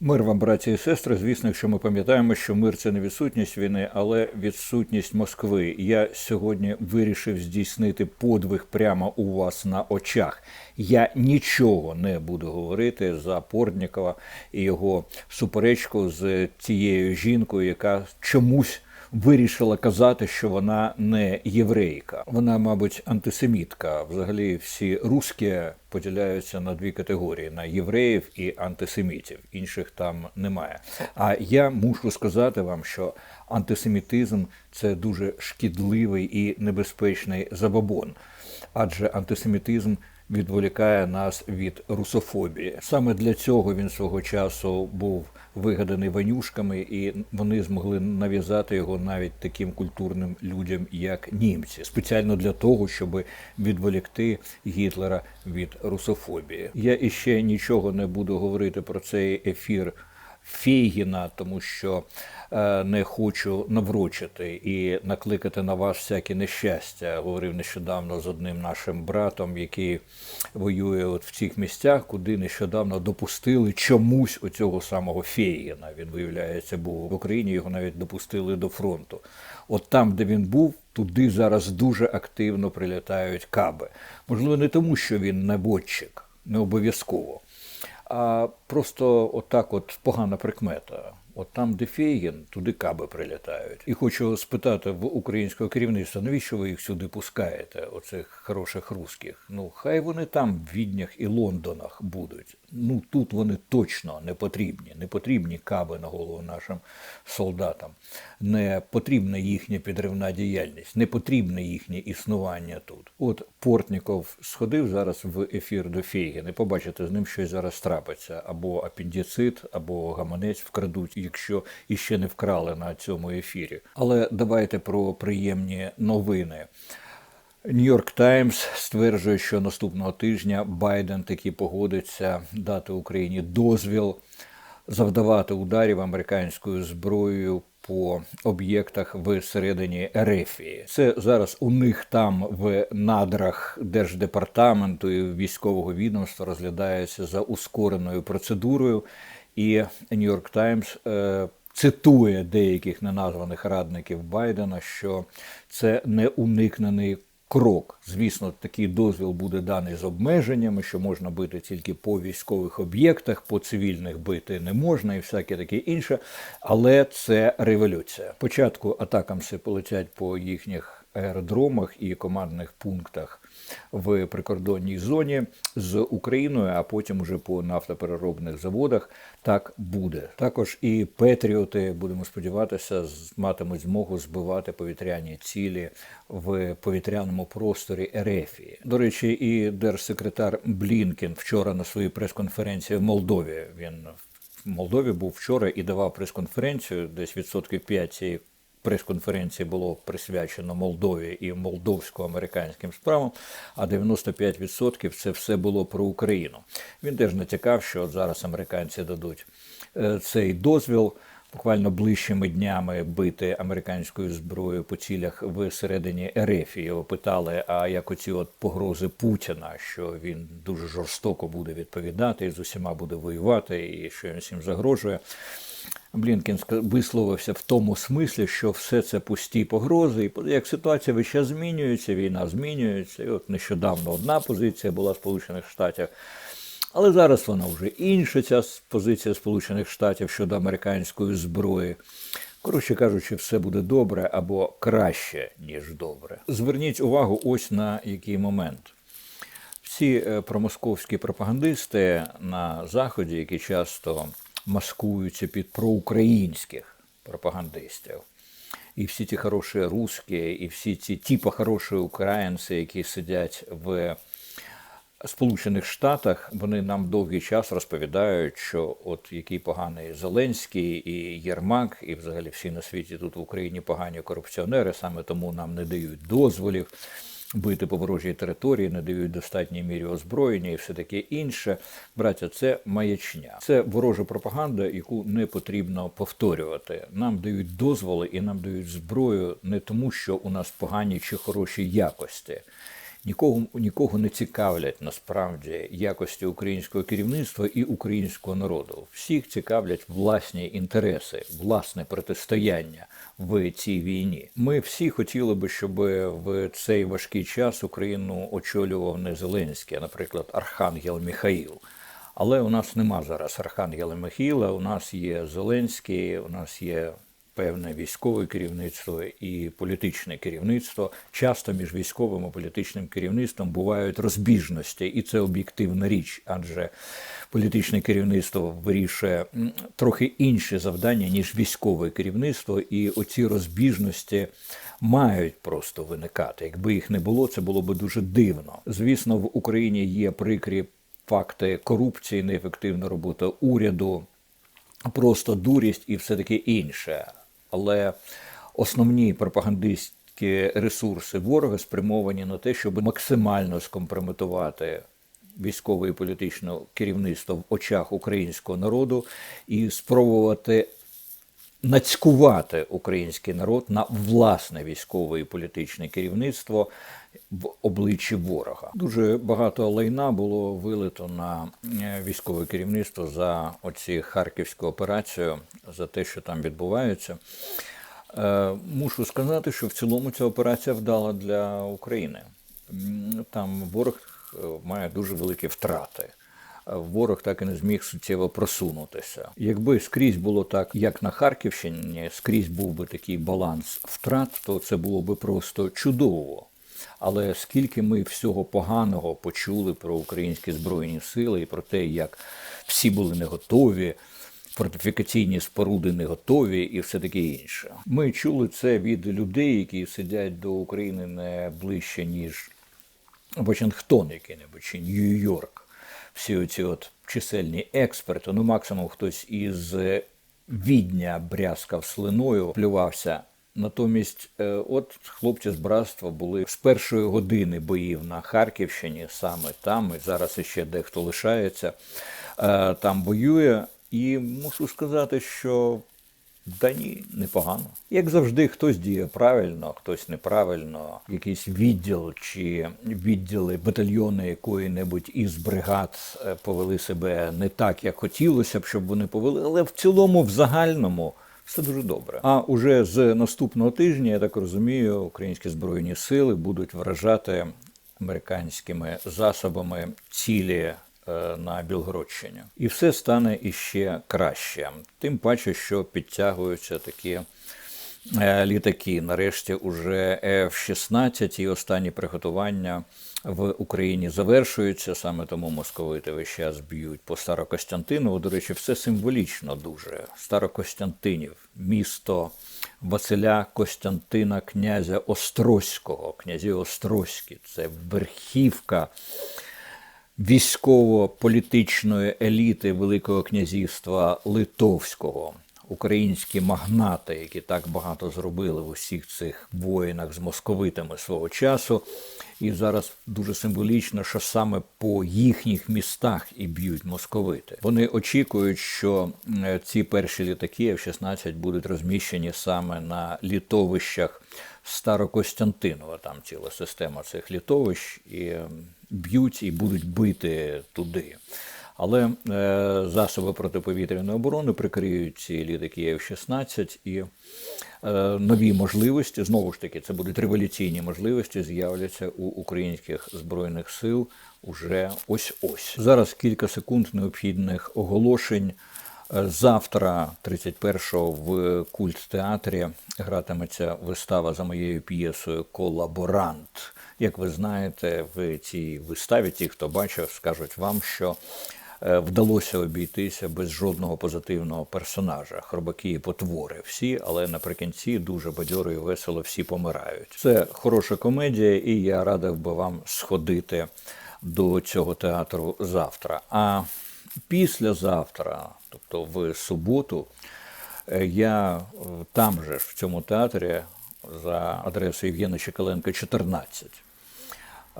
Мир вам, браті і сестри. Звісно, що ми пам'ятаємо, що мир це не відсутність війни, але відсутність Москви. Я сьогодні вирішив здійснити подвиг прямо у вас на очах. Я нічого не буду говорити за Порднікова і його суперечку з тією жінкою, яка чомусь вирішила казати, що вона не єврейка. Вона, мабуть, антисемітка. Взагалі, всі русські поділяються на дві категорії: на євреїв і антисемітів. Інших там немає. А я мушу сказати вам, що антисемітизм це дуже шкідливий і небезпечний забобон, адже антисемітизм відволікає нас від русофобії. Саме для цього він свого часу був вигаданий ванюшками, і вони змогли нав'язати його навіть таким культурним людям, як німці, спеціально для того, щоб відволікти Гітлера від русофобії. Я іще нічого не буду говорити про цей ефір. Фейгіна, тому що е, не хочу наврочити і накликати на вас всякі нещастя. Говорив нещодавно з одним нашим братом, який воює от в цих місцях, куди нещодавно допустили чомусь оцього самого Фейгіна. Він виявляється, був в Україні. Його навіть допустили до фронту. От там, де він був, туди зараз дуже активно прилітають каби. Можливо, не тому, що він неботчик, не обов'язково а просто отак, от погана прикмета. От там, де Фейгін, туди каби прилітають. І хочу спитати в українського керівництва, навіщо ви їх сюди пускаєте, оцих хороших русських? Ну, хай вони там в Віднях і Лондонах будуть. Ну тут вони точно не потрібні. Не потрібні каби на голову нашим солдатам, не потрібна їхня підривна діяльність, не потрібне їхнє існування тут. От Портніков сходив зараз в ефір до Фейгіна, і побачите, з ним щось зараз трапиться або апендицит, або гаманець вкрадуть, якщо іще не вкрали на цьому ефірі. Але давайте про приємні новини. Нью-Йорк Таймс стверджує, що наступного тижня Байден таки погодиться дати Україні дозвіл завдавати ударів американською зброєю по об'єктах всередині Ерефії. Це зараз у них там в надрах держдепартаменту і військового відомства розглядається за ускореною процедурою. І Нью-Йорк Таймс е, цитує деяких неназваних радників Байдена, що це не уникнений крок. Звісно, такий дозвіл буде даний з обмеженнями, що можна бити тільки по військових об'єктах, по цивільних бити не можна і всяке таке інше. Але це революція. Спочатку атакамси полетять по їхніх аеродромах і командних пунктах в прикордонній зоні з Україною, а потім уже по нафтопереробних заводах так буде. Також і Петріоти, будемо сподіватися, матимуть змогу збивати повітряні цілі в повітряному просторі Ерефії. До речі, і держсекретар Блінкен вчора на своїй прес-конференції в Молдові він в Молдові був вчора і давав прес-конференцію, десь відсотків 5 цієї прес-конференції було присвячено Молдові і молдовсько-американським справам, а 95% це все було про Україну. Він теж натякав, що от зараз американці дадуть е, цей дозвіл. Буквально ближчими днями бити американською зброєю по цілях всередині РФ. Його питали, а як оці от погрози Путіна, що він дуже жорстоко буде відповідати і з усіма буде воювати, і що він всім загрожує. Блінкен висловився в тому смислі, що все це пусті погрози, і як ситуація весь час змінюється, війна змінюється. І от нещодавно одна позиція була в Сполучених Штатах. Але зараз вона вже інша, ця позиція Сполучених Штатів щодо американської зброї. Коротше кажучи, все буде добре або краще, ніж добре. Зверніть увагу ось на який момент. Всі е, промосковські пропагандисти на Заході, які часто маскуються під проукраїнських пропагандистів. І всі ті хороші русські, і всі ці типа хороші українці, які сидять в Сполучених Штатах, вони нам довгий час розповідають, що от який поганий Зеленський і Єрмак, і взагалі всі на світі тут в Україні погані корупціонери, саме тому нам не дають дозволів бити по ворожій території, не дають достатній мірі озброєння і все таке інше. Браття, це маячня. Це ворожа пропаганда, яку не потрібно повторювати. Нам дають дозволи і нам дають зброю не тому, що у нас погані чи хороші якості. Нікого, нікого не цікавлять насправді якості українського керівництва і українського народу. Всіх цікавлять власні інтереси, власне протистояння в цій війні. Ми всі хотіли би, щоб в цей важкий час Україну очолював не Зеленський, а, наприклад, Архангел Міхаїл. Але у нас нема зараз Архангела Михайла, у нас є Зеленський, у нас є певне військове керівництво і політичне керівництво. Часто між військовим і політичним керівництвом бувають розбіжності, і це об'єктивна річ, адже політичне керівництво вирішує трохи інші завдання, ніж військове керівництво, і оці розбіжності мають просто виникати. Якби їх не було, це було би дуже дивно. Звісно, в Україні є прикрі факти корупції, неефективна робота уряду, просто дурість і все таке інше. Але основні пропагандистські ресурси ворога спрямовані на те, щоб максимально скомпрометувати військове і політичне керівництво в очах українського народу і спробувати нацькувати український народ на власне військове і політичне керівництво в обличчі ворога. Дуже багато лайна було вилито на е, військове керівництво за оці харківську операцію, за те, що там відбувається. Е, Мушу сказати, що в цілому ця операція вдала для України. Там ворог е, має дуже великі втрати. Ворог так і не зміг суттєво просунутися. Якби скрізь було так, як на Харківщині, скрізь був би такий баланс втрат, то це було би просто чудово. Але скільки ми всього поганого почули про українські збройні сили і про те, як всі були не готові, фортифікаційні споруди не готові і все таке інше. Ми чули це від людей, які сидять до України не ближче, ніж Вашингтон який-небудь чи Нью-Йорк. Всі оці от чисельні експерти, ну максимум хтось із Відня брязкав слиною, плювався. Натомість, е, от хлопці з братства були з першої години боїв на Харківщині, саме там, і зараз іще дехто лишається, е, там воює. І мушу сказати, що да ні, непогано. Як завжди, хтось діє правильно, хтось неправильно. Якийсь відділ чи відділи батальйони якої-небудь із бригад е, повели себе не так, як хотілося б, щоб вони повели, але в цілому, в загальному. Все дуже добре. А уже з наступного тижня, я так розумію, українські збройні сили будуть вражати американськими засобами цілі е, на Білгородщині. І все стане іще краще. Тим паче, що підтягуються такі е, літаки. Нарешті уже F-16 і останні приготування в Україні завершуються. Саме тому московити весь час б'ють по Старокостянтинову. До речі, все символічно дуже. Старокостянтинів, місто Василя Костянтина, князя Острозького, князі Острозькі. Це верхівка військово-політичної еліти Великого князівства Литовського. Українські магнати, які так багато зробили в усіх цих воїнах з московитами свого часу, і зараз дуже символічно, що саме по їхніх містах і б'ють московити. Вони очікують, що ці перші літаки F-16 будуть розміщені саме на літовищах Старокостянтинова. Там ціла система цих літовищ і б'ють і будуть бити туди. Але е, засоби протиповітряної оборони прикриють ці літаки F-16 і е, нові можливості, знову ж таки, це будуть революційні можливості, з'являться у українських збройних сил уже ось-ось. Зараз кілька секунд необхідних оголошень. Е, Завтра, 31-го, в культ-театрі гратиметься вистава за моєю п'єсою Колаборант. Як ви знаєте, в цій виставі ті, хто бачив, скажуть вам, що вдалося обійтися без жодного позитивного персонажа. Хробаки і потвори всі, але наприкінці дуже бадьоро і весело всі помирають. Це хороша комедія, і я радив би вам сходити до цього театру завтра. А післязавтра, тобто в суботу, е, я е, там же в цьому театрі за адресою Євгена Чекаленка 14.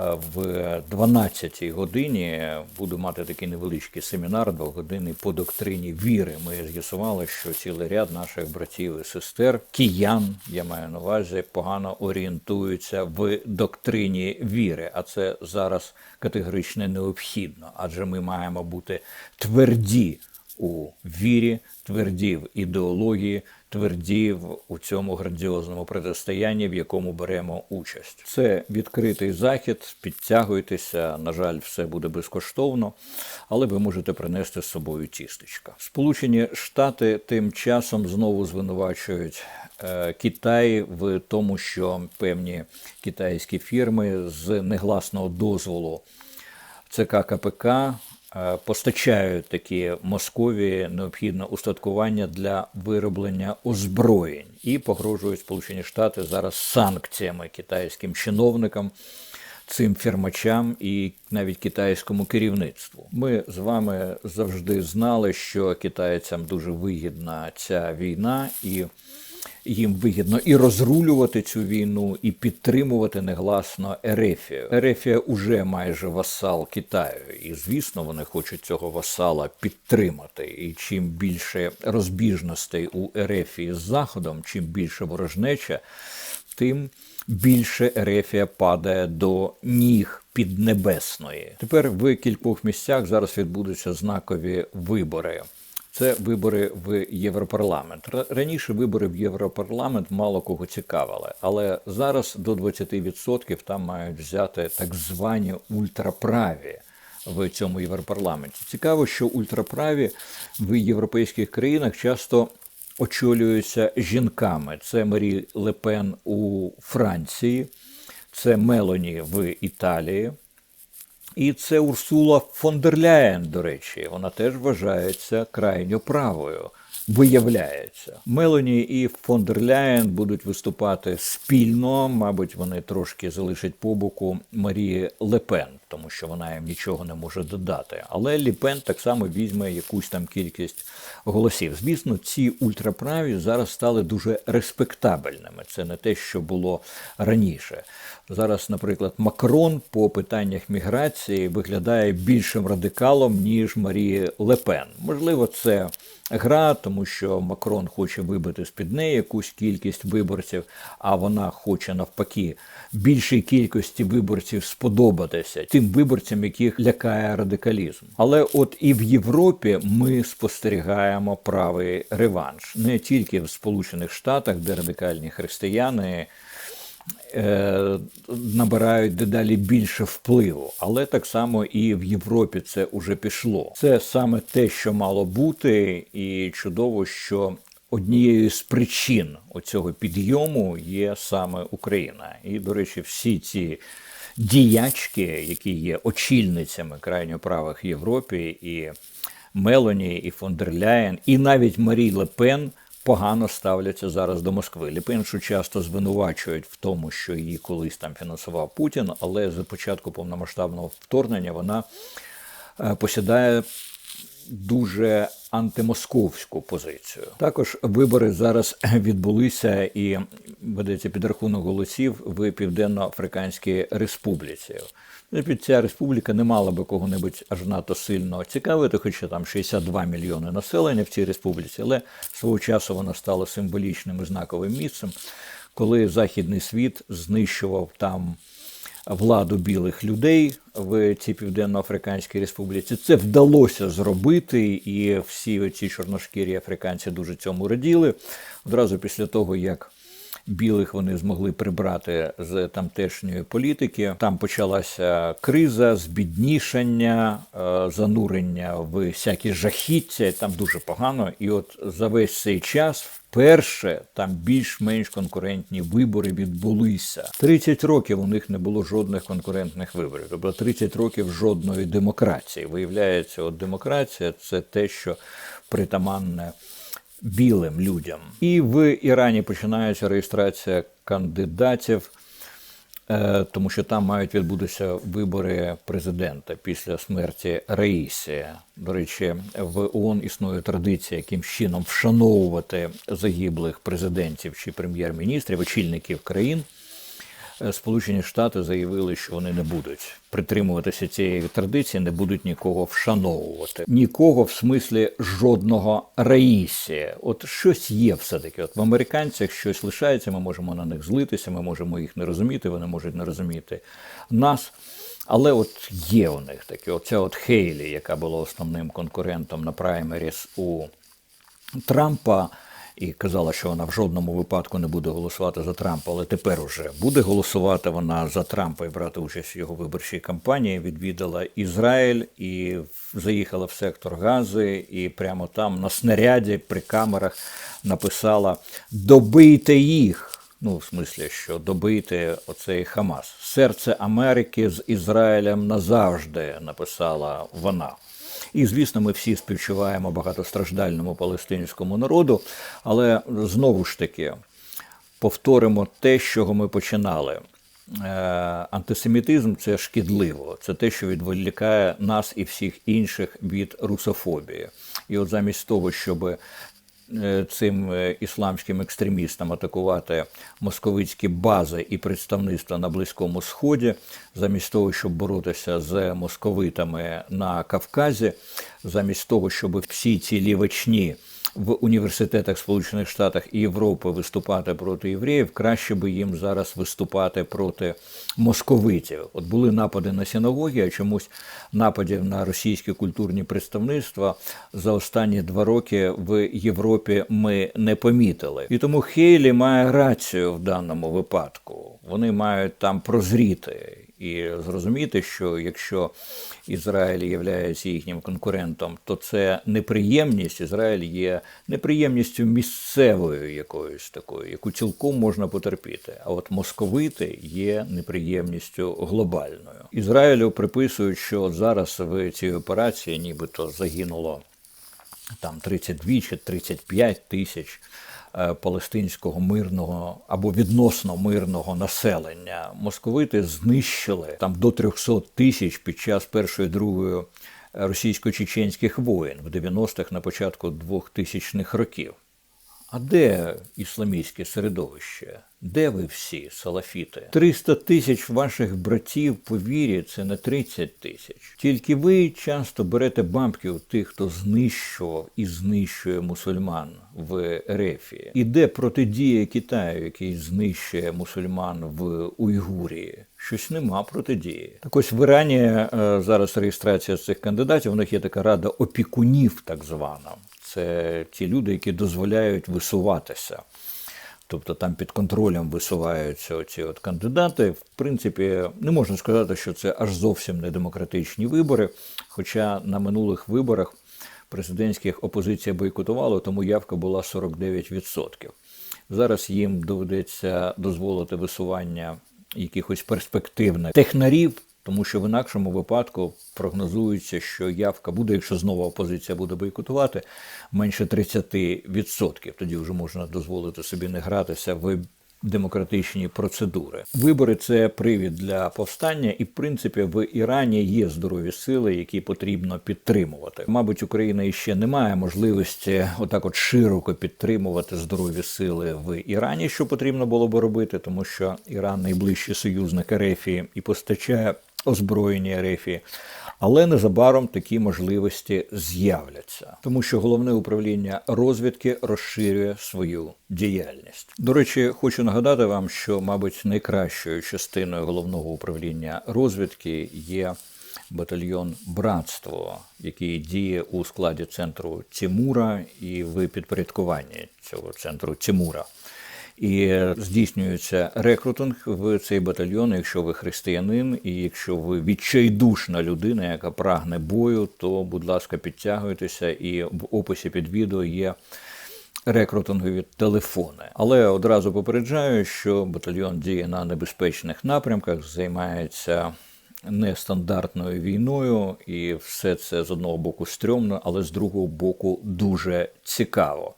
Е, в 12 годині буду мати такий невеличкий семінар двогодинний по доктрині віри. Ми з'ясували, що цілий ряд наших братів і сестер, киян, я маю на увазі, погано орієнтуються в доктрині віри. А це зараз категорично необхідно, адже ми маємо бути тверді у вірі, тверді ідеології, тверді у цьому грандіозному протистоянні, в якому беремо участь. Це відкритий захід, підтягуйтеся. На жаль, все буде безкоштовно, але ви можете принести з собою тістечка. Сполучені Штати тим часом знову звинувачують е, Китай в тому, що певні китайські фірми з негласного дозволу ЦК КПК постачають такі Московії необхідне устаткування для вироблення озброєнь і погрожують Сполучені Штати зараз санкціями китайським чиновникам. Цим фірмачам і навіть китайському керівництву. Ми з вами завжди знали, що китайцям дуже вигідна ця війна, і їм вигідно і розрулювати цю війну, і підтримувати негласно Ерефію. Ерефія уже майже васал Китаю, і звісно, вони хочуть цього васала підтримати. І чим більше розбіжностей у Ерефії з Заходом, чим більше ворожнеча, тим більше Ерефія падає до ніг піднебесної. Тепер в кількох місцях зараз відбудуться знакові вибори. Це вибори в Європарламент. Раніше вибори в Європарламент мало кого цікавили, але зараз до 20% там мають взяти так звані ультраправі в цьому Європарламенті. Цікаво, що ультраправі в європейських країнах часто очолюються жінками. Це Марі Лепен у Франції, це Мелоні в Італії. І це Урсула фон дер Ляєн, до речі, вона теж вважається крайньо правою. Виявляється, Мелоні і фон дер Ляєн будуть виступати спільно. Мабуть, вони трошки залишать по боку Марії Лепен, тому що вона їм нічого не може додати. Але Ліпен так само візьме якусь там кількість голосів. Звісно, ці ультраправі зараз стали дуже респектабельними. Це не те, що було раніше. Зараз, наприклад, Макрон по питаннях міграції виглядає більшим радикалом, ніж Марії Лепен. Можливо, це гра, тому що Макрон хоче вибити з-під неї якусь кількість виборців, а вона хоче навпаки більшій кількості виборців сподобатися тим виборцям, яких лякає радикалізм. Але от і в Європі ми спостерігаємо правий реванш не тільки в Сполучених Штатах, де радикальні християни набирають дедалі більше впливу, але так само і в Європі це уже пішло. Це саме те, що мало бути, і чудово, що однією з причин оцього підйому є саме Україна. І, до речі, всі ці діячки, які є очільницями крайньо правих Європі, і Мелоні, і фон дер Ляєн, і навіть Марій Лепен погано ставляться зараз до Москви. Ліпеншу часто звинувачують в тому, що її колись там фінансував Путін, але за початку повномасштабного вторгнення вона е, посідає дуже антимосковську позицію. Також вибори зараз відбулися і ведеться підрахунок голосів в Південно-Африканській Республіці. Ця республіка не мала би кого-небудь аж надто сильно цікавити, хоча там 62 мільйони населення в цій республіці, але свого часу вона стала символічним і знаковим місцем, коли західний світ знищував там владу білих людей в цій південно-африканській республіці. Це вдалося зробити, і всі ці чорношкірі африканці дуже цьому раділи. Одразу після того, як білих вони змогли прибрати з тамтешньої політики. Там почалася криза, збіднішання, е, занурення в всякі жахіття. Там дуже погано. І от за весь цей час. Вперше там більш-менш конкурентні вибори відбулися. 30 років у них не було жодних конкурентних виборів. Тобто 30 років жодної демократії. Виявляється, от демократія це те, що притаманне білим людям. І в Ірані починається реєстрація кандидатів, е, тому що там мають відбутися вибори президента після смерті Раїсі. До речі, в ООН існує традиція, яким чином вшановувати загиблих президентів чи прем'єр-міністрів, очільників країн. Е, Сполучені Штати заявили, що вони не будуть притримуватися цієї традиції, не будуть нікого вшановувати. Нікого в смислі жодного раїсія. От щось є все-таки. От в американцях щось лишається, ми можемо на них злитися, ми можемо їх не розуміти, вони можуть не розуміти нас. Але от є у них таке, оця от Хейлі, яка була основним конкурентом на праймеріс у Трампа, і казала, що вона в жодному випадку не буде голосувати за Трампа, але тепер уже буде голосувати вона за Трампа і брати участь в його виборчій кампанії. Відвідала Ізраїль і заїхала в сектор Гази, і прямо там на снаряді при камерах написала Добийте їх. Ну, в смислі, що добити оцей Хамас. Серце Америки з Ізраїлем назавжди, написала вона. І, звісно, ми всі співчуваємо багатостраждальному палестинському народу, але знову ж таки повторимо те, з чого ми починали. Е, Антисемітизм це шкідливо, це те, що відволікає нас і всіх інших від русофобії. І от замість того, щоб цим е, ісламським екстремістам атакувати московицькі бази і представництва на Близькому Сході, замість того, щоб боротися з московитами на Кавказі, замість того, щоб всі ці лівачні в університетах Сполучених Штатів і Європи виступати проти євреїв, краще би їм зараз виступати проти московитів. От були напади на синагоги, а чомусь нападів на російські культурні представництва за останні два роки в Європі ми не помітили. І тому Хейлі має рацію в даному випадку. Вони мають там прозріти і зрозуміти, що якщо Ізраїль є їхнім конкурентом, то це неприємність. Ізраїль є неприємністю місцевою якоюсь такою, яку цілком можна потерпіти. А от московити є неприємністю глобальною. Ізраїлю приписують, що зараз в цій операції нібито загинуло там 32 чи 35 тисяч палестинського мирного або відносно мирного населення. Московити знищили там до 300 тисяч під час першої другої російсько-чеченських воєн в 90-х на початку 2000-х років. А де ісламістське середовище? Де ви всі, салафіти? 300 тисяч ваших братів по вірі це не 30 тисяч. Тільки ви часто берете бабки у тих, хто знищував і знищує мусульман в Ерефії. І де протидія Китаю, який знищує мусульман в Уйгурії? Щось нема протидії. Так ось в Ірані е, зараз реєстрація цих кандидатів. У них є така рада опікунів, так звана. Це ті люди, які дозволяють висуватися. Тобто там під контролем висуваються оці от кандидати. В принципі, не можна сказати, що це аж зовсім не демократичні вибори. Хоча на минулих виборах президентських опозиція бойкотувала, тому явка була 49%. Зараз їм доведеться дозволити висування якихось перспективних технарів, тому що в інакшому випадку прогнозується, що явка буде, якщо знову опозиція буде бойкотувати, менше 30%. Тоді вже можна дозволити собі не гратися в демократичні процедури. Вибори це привід для повстання, і в принципі в Ірані є здорові сили, які потрібно підтримувати. Мабуть, Україна іще не має можливості отак, от широко підтримувати здорові сили в Ірані, що потрібно було би робити, тому що Іран найближчий союзник Ерефії і постачає озброєні Ерефії. Але незабаром такі можливості з'являться, тому що головне управління розвідки розширює свою діяльність. До речі, хочу нагадати вам, що, мабуть, найкращою частиною головного управління розвідки є батальйон Братство, який діє у складі центру Тимура і в підпорядкуванні цього центру Тимура. І здійснюється рекрутинг в цей батальйон. Якщо ви християнин, і якщо ви відчайдушна людина, яка прагне бою, то, будь ласка, підтягуйтеся, і в описі під відео є. Рекрутингові телефони, але одразу попереджаю, що батальйон діє на небезпечних напрямках, займається нестандартною війною, і все це з одного боку стрьомно, але з другого боку дуже цікаво.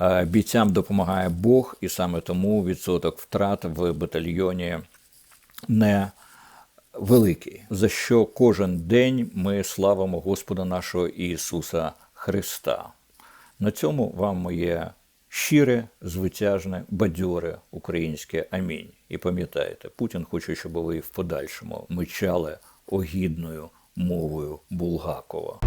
Е, бійцям допомагає Бог, і саме тому відсоток втрат в батальйоні не великий. За що кожен день ми славимо Господа нашого Ісуса Христа. На цьому вам моє щире, звитяжне, бадьоре українське амінь. І пам'ятайте, Путін хоче, щоб ви в подальшому мичали огідною мовою Булгакова.